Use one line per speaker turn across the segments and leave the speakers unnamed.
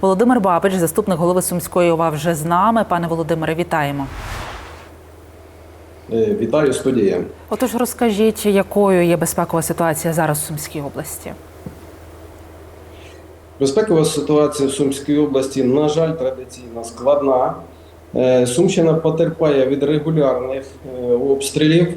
Володимир Бабич, заступник голови Сумської ОВА, вже з нами. Пане Володимире, вітаємо.
Е, Вітаю студія.
Отож, розкажіть, якою є безпекова ситуація зараз у Сумській області?
Безпекова ситуація в Сумській області, на жаль, традиційно складна. Е, Сумщина потерпає від регулярних е, обстрілів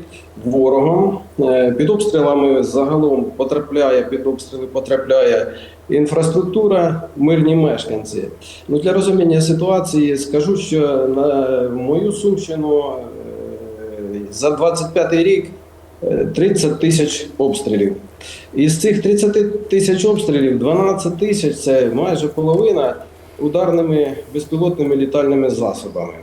ворогом. Е, Під обстрілами загалом потрапляє під обстріли потрапляє інфраструктура, мирні мешканці. Ну, для розуміння ситуації скажу, що на мою Сумщину за 25 рік е, 30 тисяч обстрілів. Із цих 30 тисяч обстрілів 12 тисяч це майже половина ударними безпілотними літальними засобами.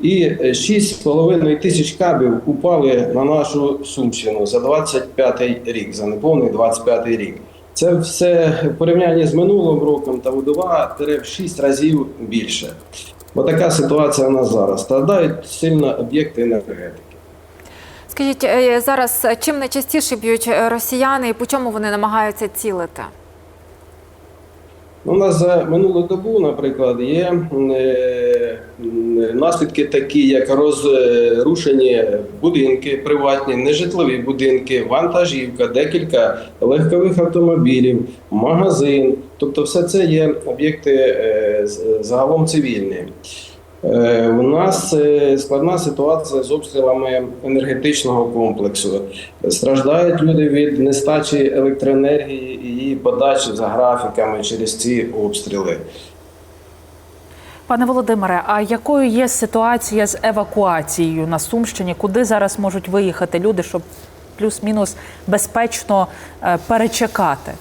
І е, 6,5 тисяч кабів упали на нашу Сумщину за 25 рік, за неповний 25 рік. Це все в порівнянні з минулим роком та в 2-6 разів більше. Бо така ситуація у нас зараз. Страдають сильно об'єкти енергетики.
Скажіть, е, зараз е, чим найчастіше б'ють е, росіяни і по чому вони намагаються цілити?
У нас за минулу добу, наприклад, є е, наслідки такі, як розрушені будинки, приватні, нежитлові будинки, вантажівка, декілька легкових автомобілів, магазин. Тобто, все це є об'єкти е, загалом цивільні. Е, У нас е, складна ситуація з обстрілами енергетичного комплексу. Страждають люди від нестачі електроенергії і її подачі за графіками через ці обстріли.
Пане Володимире, а якою є ситуація з евакуацією на Сумщині? Куди зараз можуть виїхати люди, щоб плюс-мінус безпечно е, перечекати?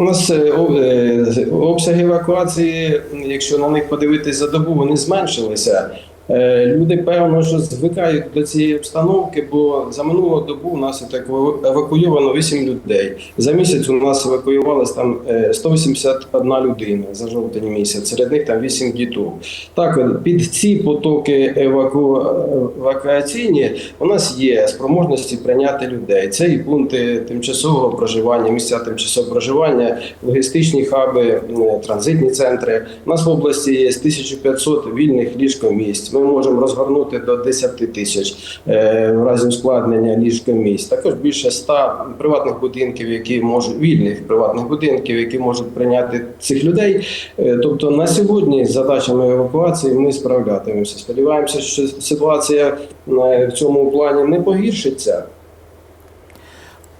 У нас е, е, обсяги евакуації, якщо на них подивитись за добу, вони зменшилися. Е, Люди певно, що звикають до цієї обстановки, бо за минулу добу у нас так евакуйовано 8 людей. За місяць у нас евакуювалось там е, 181 людина за жовтень місяць. Серед них там 8 діток. Так, під ці потоки еваку... евакуаційні у нас є спроможності прийняти людей. Це і пункти тимчасового проживання, місця тимчасового проживання, логістичні хаби, е, транзитні центри. У нас в області є 1500 вільних ліжкомісць. Ми можемо розгорнути до 10 тисяч е, в разі ускладнення ліжкомісць. Також більше 100 приватних будинків, які можуть вільних приватних будинків, які можуть прийняти цих людей. Е, Тобто на сьогодні з задачами евакуації ми справлятимемося. Сподіваємося, що ситуація е, в цьому плані не погіршиться.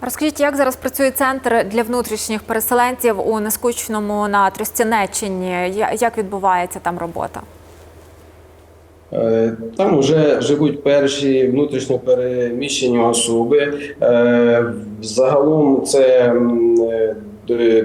Розкажіть, як зараз працює центр для внутрішніх переселенців у нескучному на Тростянеччині? Як відбувається там робота?
Е, Там вже живуть перші внутрішньо переміщені особи. Е, Загалом це е,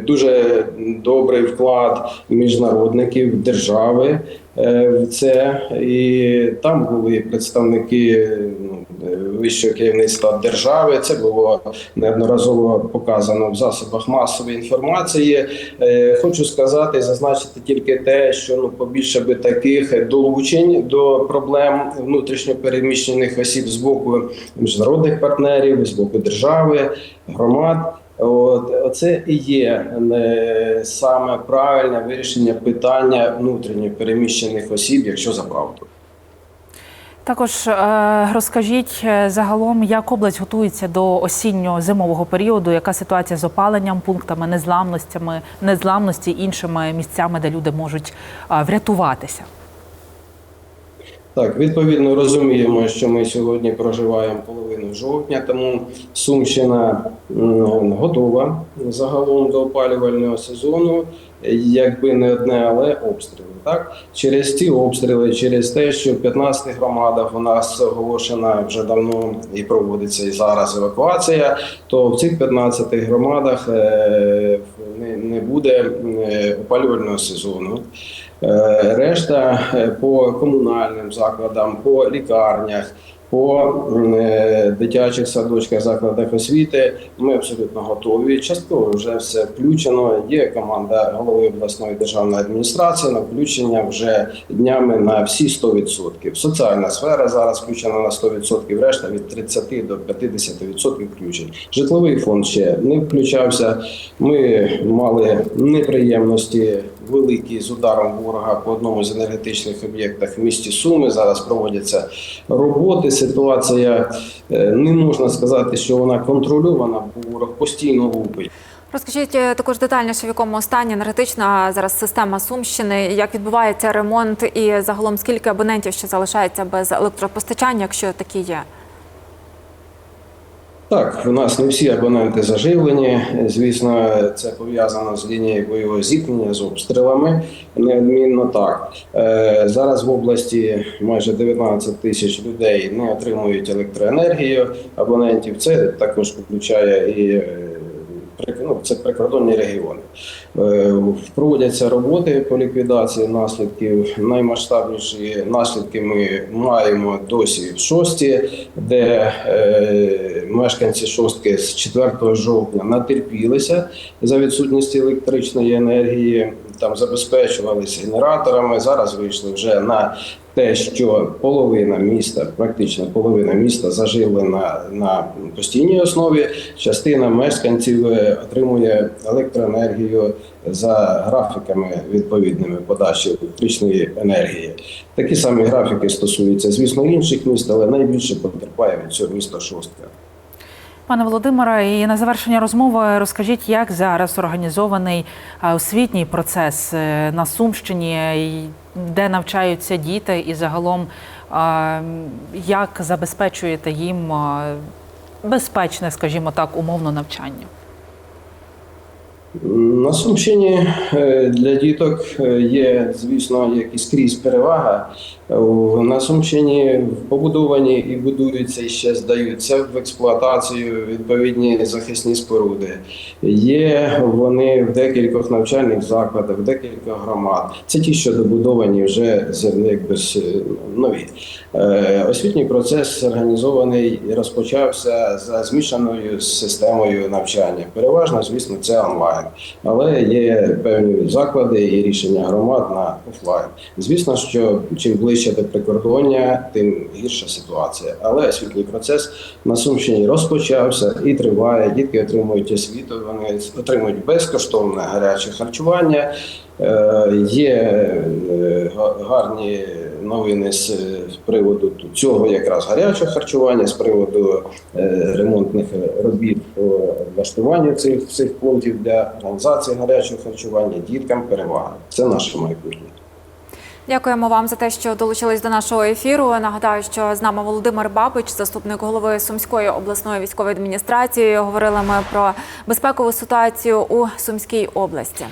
дуже добрий вклад міжнародників держави е, в це. І там були представники ну, е, вищого керівництва держави. Це було неодноразово показано в засобах масової інформації. Е, Хочу сказати, зазначити тільки те, що ну побільше би таких долучень до проблем внутрішньопереміщених осіб з боку міжнародних партнерів, з боку держави, громад. От оце і є е, саме правильне вирішення питання внутрішньо переміщених осіб, якщо за правду.
Також е, розкажіть е, загалом, як область готується до осінньо-зимового періоду, яка ситуація з опаленням, пунктами незламностями, незламності іншими місцями, де люди можуть е, врятуватися.
Так, відповідно розуміємо, що ми сьогодні проживаємо половину жовтня, тому Сумщина готова загалом до опалювального сезону, якби не одне, але обстріли. Так через ці обстріли, через те, що в 15 громадах у нас оголошена вже давно і проводиться і зараз евакуація, то в цих 15 громадах е, не, буде е, опалювального сезону. Е, Решта по комунальним закладам, по лікарнях, По е, дитячих садочках, закладах освіти ми абсолютно готові. Частково вже все включено. Є команда голови обласної державної адміністрації на включення вже днями на всі 100%. Соціальна сфера зараз включена на 100%, решта від 30 до 50% включень. Житловий фонд ще не включався. Ми мали неприємності великі з ударом ворога по одному з енергетичних об'єктів в місті Суми. Зараз проводяться роботи. Ситуація е, не можна сказати, що вона контрольована, бо ворог постійно лупить.
Розкажіть е, також детальніше, в якому стані енергетична зараз система Сумщини, як відбувається ремонт і загалом скільки абонентів ще залишається без електропостачання, якщо такі є.
Так, у нас не всі абоненти заживлені. Звісно, це пов'язано з лінією бойового зіткнення з обстрілами. Неодмінно так. Е, Зараз в області майже 19 тисяч людей не отримують електроенергію абонентів. Це також включає і е, ну, це прикордонні регіони. Е, Проводяться роботи по ліквідації наслідків. Наймасштабніші наслідки ми маємо досі в шості, де мешканці шостки з 4 жовтня натерпілися за відсутності електричної енергії. Там забезпечувалися генераторами. Зараз вийшли вже на те, що половина міста, практично половина міста заживлена на постійній основі. Частина мешканців е, отримує електроенергію за графіками відповідними подачі електричної енергії. Такі самі графіки стосуються, звісно, інших міст, але найбільше потерпає від цього міста Шостка.
Пане Володимире, і на завершення розмови розкажіть, як зараз організований е, освітній процес е, на Сумщині, де навчаються діти, і загалом е, як забезпечуєте їм безпечне, скажімо так, умовно навчання?
На Сумщині е, для діток є, звісно, як скрізь перевага. Е, На Сумщині побудовані і будуються і ще здаються в експлуатацію відповідні захисні споруди. Є вони в декількох навчальних закладах, в декількох громад. Це ті, що добудовані вже якби нові. Е, Освітній процес організований і розпочався за змішаною системою навчання. Переважно, звісно, це онлайн, але є певні заклади і рішення громад на офлайн. Звісно, що чим ближче до прикордоння, тим гірша ситуація. Але освітній процес на Сумщині розпочався і триває. Дітки отримують освіту, вони отримують безкоштовне гаряче харчування. Е, Є е, гарні новини з е, приводу цього якраз гарячого харчування, з приводу е, ремонтних робіт по влаштуванню цих, цих пунктів для організації гарячого харчування. Діткам перевага. Це наше майбутнє.
Дякуємо вам за те, що долучились до нашого ефіру. Нагадаю, що з нами Володимир Бабич, заступник голови Сумської обласної військової адміністрації. Говорили ми про безпекову ситуацію у Сумській області.